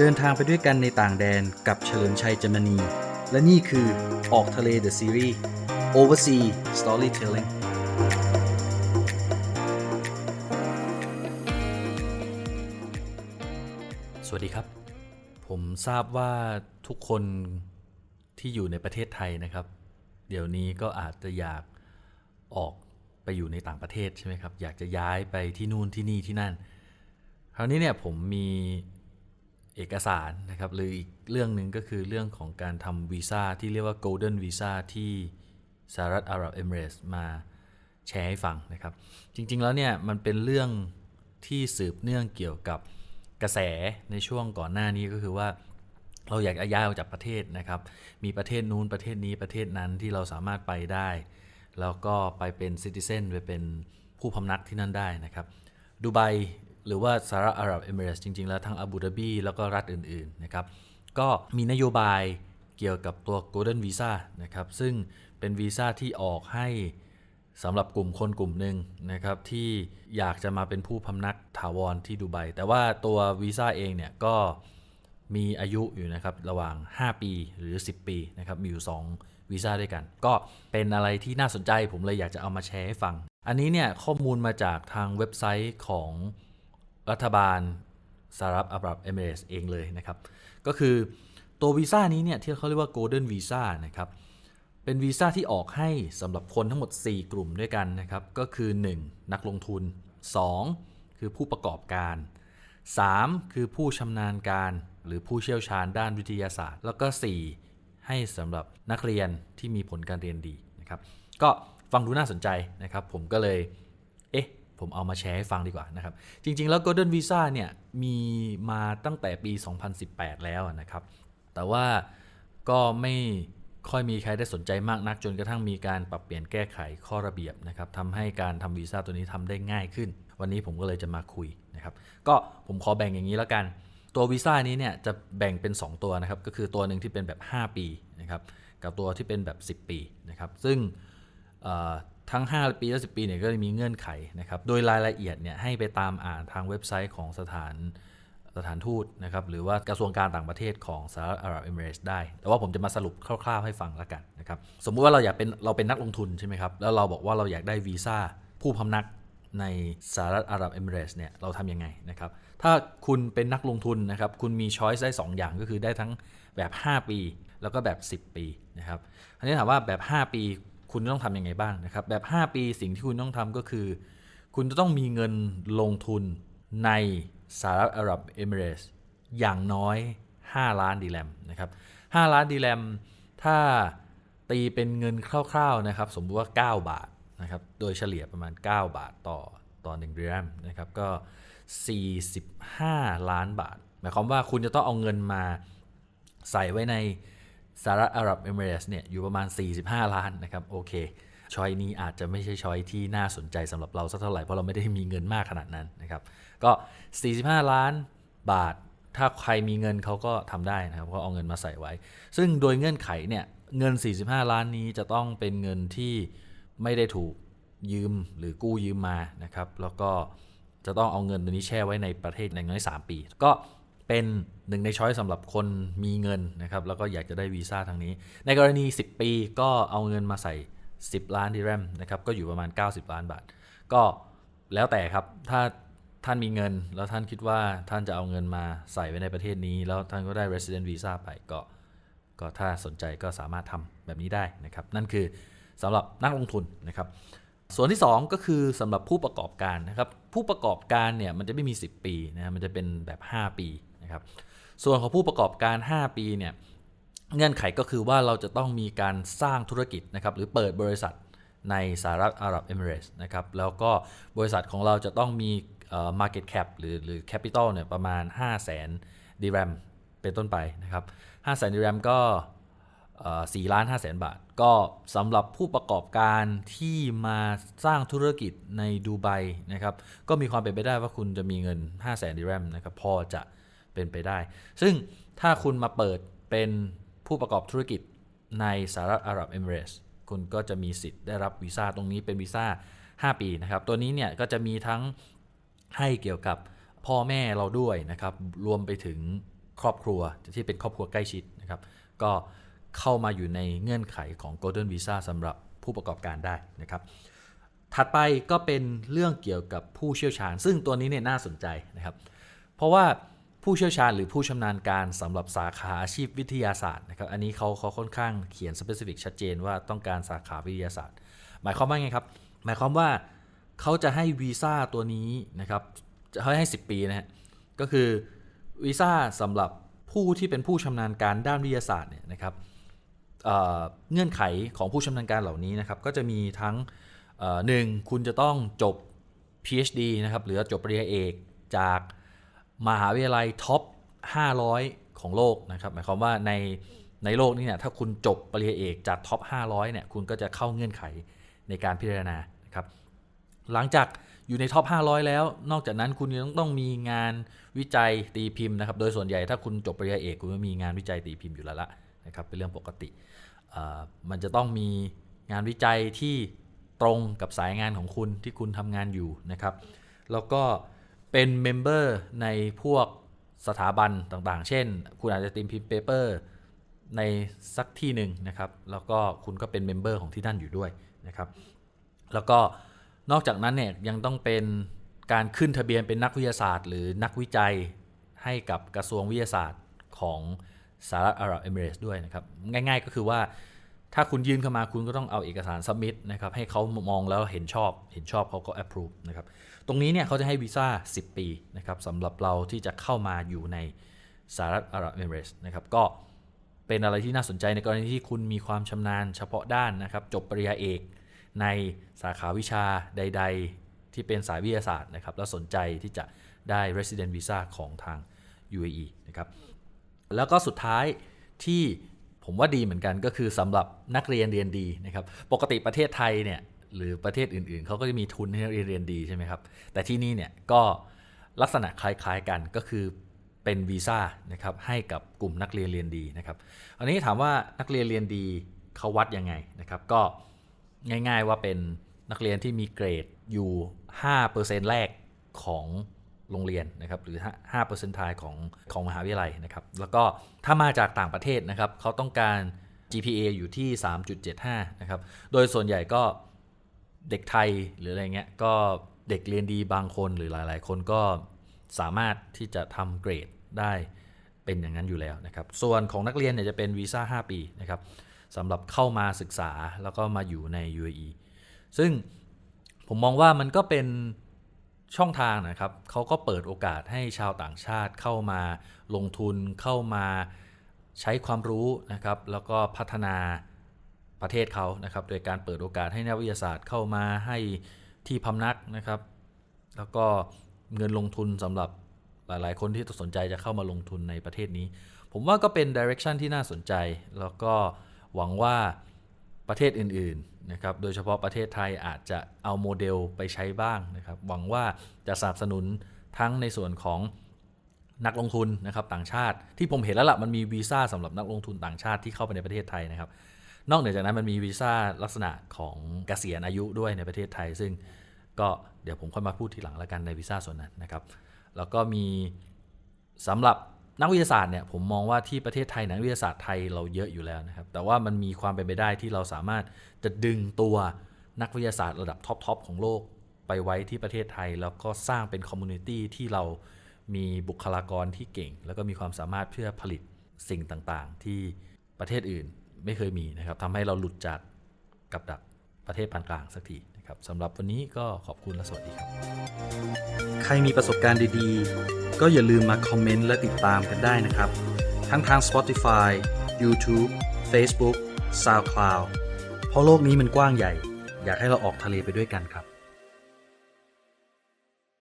เดินทางไปด้วยกันในต่างแดนกับเฉลิมชัยจมณี และนี่คือออกทะเล The Series Oversea Storytelling สวัสดีครับ ผมทราบว่าทุกคนที่อยู่ในประเทศไทยนะครับ เดี๋ยวนี้ก็อาจจะอยากออกไปอยู่ในต่างประเทศใช่ไหมครับ อยากจะย้ายไปที่นู่นที่นี่ที่นั่น คราวนี้เนี่ยผมมี เอกสารนะครับหรืออีกเรื่องหนึ่งก็คือเรื่องของการทำวีซ่าที่เรียกว่า Golden Visa ที่สหรัฐอาหรับเอมิเรสมาแชร์ให้ฟังนะครับ จริงๆแล้วเนี่ยมันเป็นเรื่องที่สืบเนื่องเกี่ยวกับกระแสในช่วงก่อนหน้านี้ก็คือว่า เราอยากจะย้ายออกจากประเทศนะครับ มีประเทศนู้นประเทศนี้ประเทศนั้นที่เราสามารถไปได้ แล้วก็ไปเป็นซิติเซนไปเป็นผู้พำนักที่นั่นได้นะครับดูไบ หรือว่าสหรัฐอาหรับเอมิเรตส์จริง ๆ แล้วทั้งอาบูดาบีแล้วก็รัฐอื่น ๆ นะครับ ก็มีนโยบายเกี่ยวกับตัว Golden Visa นะครับ ซึ่งเป็นวีซ่าที่ออกให้สำหรับกลุ่มคนกลุ่มหนึ่งนะครับ ที่อยากจะมาเป็นผู้พำนักถาวรที่ดูไบแต่ว่าตัววีซ่าเองเนี่ยก็มีอายุอยู่นะครับระหว่าง 5 ปีหรือ 10 ปีนะครับมีอยู่ 2 วีซ่าด้วยกัน ก็เป็นอะไรที่น่าสนใจผมเลยอยากจะเอามาแชร์ให้ฟัง อันนี้เนี่ยข้อมูลมาจากทางเว็บไซต์ของ รัฐบาลสหรัฐอาหรับเอมิเรสเองเลยนะครับ ก็คือตัววีซ่านี้เนี่ยที่เขาเรียกว่า Golden Visa นะครับเป็นวีซ่าที่ออกให้สำหรับคนทั้งหมด 4 กลุ่มด้วยกันนะครับ ก็คือ 1. นักลงทุน 2. คือผู้ประกอบการ 3. คือผู้ชำนาญการหรือผู้เชี่ยวชาญด้านวิทยาศาสตร์ แล้วก็ 4. ให้สำหรับนักเรียนที่มีผลการเรียนดีนะครับ ก็ฟังดูน่าสนใจนะครับ ผมก็เลย ผมเอามาแชร์ให้ฟังดีกว่านะครับ จริง ๆ แล้ว Golden Visa เนี่ยมีมาตั้งแต่ปี 2018 แล้วนะครับ แต่ว่าก็ไม่ค่อยมีใครได้สนใจมากนักจนกระทั่งมีการปรับเปลี่ยนแก้ไขข้อระเบียบนะครับทำให้การทำวีซ่าตัวนี้ทำได้ง่ายขึ้น วันนี้ผมก็เลยจะมาคุยนะครับ ก็ผมขอแบ่งอย่างนี้แล้วกัน ตัววีซ่านี้เนี่ยจะแบ่งเป็น 2 ตัวนะครับ ก็คือตัวหนึ่งที่เป็นแบบ 5 ปีนะครับ กับตัวที่เป็นแบบ 10 ปีนะครับ ซึ่ง ทั้ง 5 ปีและ10 ปีเนี่ยก็จะมีเงื่อนไขนะครับ โดยรายละเอียดเนี่ยให้ไปตามอ่านทางเว็บไซต์ของสถานสถานทูตนะครับหรือว่ากระทรวงการต่างประเทศของสหรัฐอาหรับเอมิเรตส์ได้ แต่ว่าผมจะมาสรุปคร่าวๆให้ฟังแล้วกันนะครับสมมุติว่าเราอยากเป็นเราเป็นนักลงทุนใช่ไหมครับแล้วเราบอกว่าเราอยากได้วีซ่าผู้พำนักในสหรัฐอาหรับเอมิเรตส์เนี่ยเราทำยังไงนะครับถ้าคุณเป็นนักลงทุนนะครับคุณมีช้อยส์ได้ 2 อย่างก็คือได้ทั้งแบบ 5 ปี แล้วก็แบบ 10 ปีนะครับอันนี้ถามว่าแบบ 5 ปี คุณต้องทำยังไงบ้างนะครับ แบบ 5 ปีสิ่งที่คุณต้องทำก็คือ คุณจะต้องมีเงินลงทุนในสหรัฐอาหรับเอมิเรตส์อย่างน้อย 5 ล้านดีแลมนะครับ5ล้านดีแลมถ้าตีเป็นเงินคร่าวๆนะครับ สมมติว่า 9 บาทนะครับ โดยเฉลี่ยประมาณ 9 บาทต่อต่อ1ดีแลมนะครับก็ 45 ล้านบาท หมายความว่าคุณจะต้องเอาเงินมาใส่ไว้ใน สหรัฐอาหรับเอมิเรส์เนี่ยอยู่ประมาณ 45 ล้านนะครับโอเคช้อยนี้อาจจะไม่ใช่ช้อยที่น่าสนใจสำหรับเราสักเท่าไหร่ เพราะเราไม่ได้มีเงินมากขนาดนั้นนะครับก็ 45 ล้านบาท ถ้าใครมีเงินเขาก็ทำได้นะครับก็เอาเงินมาใส่ไว้ ซึ่งโดยเงื่อนไขเนี่ยเงิน 45 ล้านนี้จะต้องเป็นเงินที่ไม่ได้ถูกยืมหรือกู้ยืมมานะครับแล้วก็จะต้องเอาเงินตัวนี้แช่ไว้ในประเทศอย่างน้อย 3 ปี ก็ เป็นหนึ่งในช้อยสำหรับคนมีเงินนะครับแล้วก็อยากจะได้วีซ่าทางนี้ ในกรณี 10 ปีก็เอาเงินมาใส่ 10 ล้านดิแรมนะครับก็อยู่ประมาณ 90 ล้านบาท ก็แล้วแต่ครับถ้าท่านมีเงิน แล้วท่านคิดว่าท่านจะเอาเงินมาใส่ไว้ในประเทศนี้ แล้วท่านก็ได้ resident visa ไปก็ก็ถ้าสนใจก็สามารถทำแบบนี้ได้นะครับ นั่นคือสำหรับนักลงทุนนะครับ ส่วนที่ 2 ก็คือสำหรับผู้ประกอบการนะครับ ผู้ประกอบการเนี่ยมันจะไม่มี 10 ปีนะมันจะเป็นแบบ 5 ปี นะครับส่วนของผู้ประกอบการ 5 ปีเนี่ยเงื่อนไขก็คือว่าเราจะต้องมีการสร้างธุรกิจนะครับหรือเปิดบริษัทในสหรัฐอาหรับเอมิเรตส์นะครับแล้วก็บริษัทของเราจะต้องมีเอ่อ market cap หรือหรือ capital เนี่ยประมาณ 5 0 0 0 0 0ดีแรมเป็นต้นไปนะครับ5 0 0 0 0 0ดีแรมก็4ล้าน5แสนบาท ก็สำหรับผู้ประกอบการที่มาสร้างธุรกิจในดูไบนะครับ ก็มีความเป็นไปได้ว่าคุณจะมีเงิน 5 0 0แสนดีแรมนะครับ พอจะ เป็นไปได้ ซึ่งถ้าคุณมาเปิดเป็นผู้ประกอบธุรกิจในสหรัฐอาหรับเอมิเรสคุณก็จะมีสิทธิ์ได้รับวีซ่าตรงนี้เป็นวีซ่า 5 ปีนะครับ ตัวนี้เนี่ยก็จะมีทั้งให้เกี่ยวกับพ่อแม่เราด้วยนะครับ รวมไปถึงครอบครัวที่เป็นครอบครัวใกล้ชิดนะครับ ก็เข้ามาอยู่ในเงื่อนไขของ Golden Visa สำหรับผู้ประกอบการได้นะครับ ถัดไปก็เป็นเรื่องเกี่ยวกับผู้เชี่ยวชาญ ซึ่งตัวนี้เนี่ยน่าสนใจนะครับ เพราะว่า ผู้เชี่ยวชาญหรือผู้ชำนาญการสำหรับสาขาอาชีพวิทยาศาสตร์นะครับ อันนี้เขาเขาค่อนข้างเขียน specific ชัดเจนว่าต้องการสาขาวิทยาศาสตร์ หมายความว่าไงครับ หมายความว่าเขาจะให้วีซ่าตัวนี้นะครับจะให้ให้ 10 ปีนะฮะ ก็คือวีซ่าสำหรับผู้ที่เป็นผู้ชำนาญการด้านวิทยาศาสตร์เนี่ยนะครับเเงื่อนไขของผู้ชำนาญการเหล่านี้นะครับก็จะมีทั้งหนึ่งคุณจะต้องจบ PhD นะครับหรือจบปริญญาเอกจาก มหาวิทยาลัยท็อป 500 ของโลกนะครับหมายความว่าในในโลกนี้เนี่ยถ้าคุณจบปริญญาเอกจากท็อป 500 เนี่ยคุณก็จะเข้าเงื่อนไขในการพิจารณานะครับหลังจากอยู่ในท็อป 500 แล้ว นอกจากนั้นคุณยังต้องมีงานวิจัยตีพิมพ์นะครับ โดยส่วนใหญ่ถ้าคุณจบปริญญาเอกคุณก็มีงานวิจัยตีพิมพ์อยู่แล้วละนะครับ เป็นเรื่องปกติเอ่อมันจะต้องมีงานวิจัยที่ตรงกับสายงานของคุณที่คุณทำงานอยู่นะครับ แล้วก็ เป็นเมมเบอร์ในพวกสถาบันต่างๆ เช่น คุณอาจจะตีพิมพ์เปเปอร์ในสักที่หนึ่งนะครับ แล้วก็คุณก็เป็นเมมเบอร์ของที่นั่นอยู่ด้วยนะครับ แล้วก็นอกจากนั้นเนี่ยยังต้องเป็นการขึ้นทะเบียนเป็นนักวิทยาศาสตร์ หรือนักวิจัยให้กับกระทรวงวิทยาศาสตร์ของสหรัฐอาหรับเอมิเรตส์ด้วยนะครับ ง่ายๆก็คือว่า ถ้าคุณยื่นเข้ามาคุณก็ต้องเอาเอกสารสมิธนะครับให้เขามองแล้วเห็นชอบ เห็นชอบเขาก็ approve นะครับ ตรงนี้เนี่ยเขาจะให้วีซ่า 10 ปีนะครับสำหรับเราที่จะเข้ามาอยู่ในสหรัฐอาหรับเอมิเรสนะครับก็เป็นอะไรที่น่าสนใจในกรณีที่คุณมีความชำนาญเฉพาะด้านนะครับ จบปริญญาเอกในสาขาวิชาใด ๆ ที่เป็นสายวิทยาศาสตร์นะครับ แล้วสนใจที่จะได้ resident visa ของทาง UAE นะครับ แล้วก็สุดท้ายที่ ผมว่าดีเหมือนกันก็คือสำหรับนักเรียนเรียนดีนะครับ ปกติประเทศไทยเนี่ยหรือประเทศอื่นๆ เขาก็จะมีทุนให้นักเรียนเรียนดีใช่ไหมครับ แต่ที่นี่เนี่ยก็ลักษณะคล้ายๆกันก็คือเป็นวีซ่านะครับให้กับกลุ่มนักเรียนเรียนดีนะครับ อันนี้ถามว่านักเรียนเรียนดีเขาวัดยังไงนะครับ ก็ง่ายๆว่าเป็นนักเรียนที่มีเกรดอยู่ 5%แรกของ โรงเรียนนะครับหรือ5เปอร์เซ็นต์ทายของของมหาวิทยาลัยนะครับแล้วก็ถ้ามาจากต่างประเทศนะครับเขาต้องการ GPA อยู่ที่ 3.75 นะครับ โดยส่วนใหญ่ก็เด็กไทยหรืออะไรเงี้ยก็เด็กเรียนดีบางคนหรือหลายๆ คนก็สามารถที่จะทำเกรดได้เป็นอย่างนั้นอยู่แล้วนะครับ ส่วนของนักเรียนเนี่ยจะเป็นวีซ่า 5 ปีนะครับสำหรับเข้ามาศึกษาแล้วก็มาอยู่ใน UAE ซึ่งผมมองว่ามันก็เป็น ช่องทางนะครับเขาก็เปิดโอกาสให้ชาวต่างชาติเข้ามาลงทุนเข้ามาใช้ความรู้นะครับแล้วก็พัฒนาประเทศเขานะครับโดยการเปิดโอกาสให้นักวิทยาศาสตร์เข้ามาให้ที่พำนักนะครับ แล้วก็เงินลงทุนสำหรับหลาย ๆ คนที่สนใจจะเข้ามาลงทุนในประเทศนี้ ผมว่าก็เป็นดิเรกชันที่น่าสนใจ แล้วก็หวังว่า ประเทศอื่นๆนะครับ โดยเฉพาะประเทศไทยอาจจะเอาโมเดลไปใช้บ้างนะครับ หวังว่าจะสนับสนุนทั้งในส่วนของนักลงทุนนะครับต่างชาติที่ผมเห็นแล้วละ่ะมันมีวีซ่าสำหรับนักลงทุนต่างชาติที่เข้าไปในประเทศไทยนะครับ นอกเหนือจากนั้นมันมีวีซ่าลักษณะของเกษียณอายุด้วยในประเทศไทย ซึ่งก็เดี๋ยวผมค่อยมาพูดทีหลังแล้วกันในวีซ่าส่วนนั้นนะครับ แล้วก็มีสำหรับ นักวิทยาศาสตร์เนี่ยผมมองว่าที่ประเทศไทยนักวิทยาศาสตร์ไทยเราเยอะอยู่แล้วนะครับ แต่ว่ามันมีความเป็นไปได้ที่เราสามารถจะดึงตัวนักวิทยาศาสตร์ระดับท็อปๆของโลกไปไว้ที่ประเทศไทย แล้วก็สร้างเป็นคอมมูนิตี้ที่เรามีบุคลากรที่เก่ง แล้วก็มีความสามารถเพื่อผลิตสิ่งต่างๆ ที่ประเทศอื่นไม่เคยมีนะครับทำให้เราหลุดจากกับดักประเทศปานกลางสักที ครับสำหรับวันนี้ก็ขอบคุณและสวัสดีครับ ใครมีประสบการณ์ดีๆ ก็อย่าลืมมาคอมเมนต์และติดตามกันได้นะครับ ทั้งทาง Spotify YouTube Facebook SoundCloud เพราะโลกนี้มันกว้างใหญ่ อยากให้เราออกทะเลไปด้วยกันครับ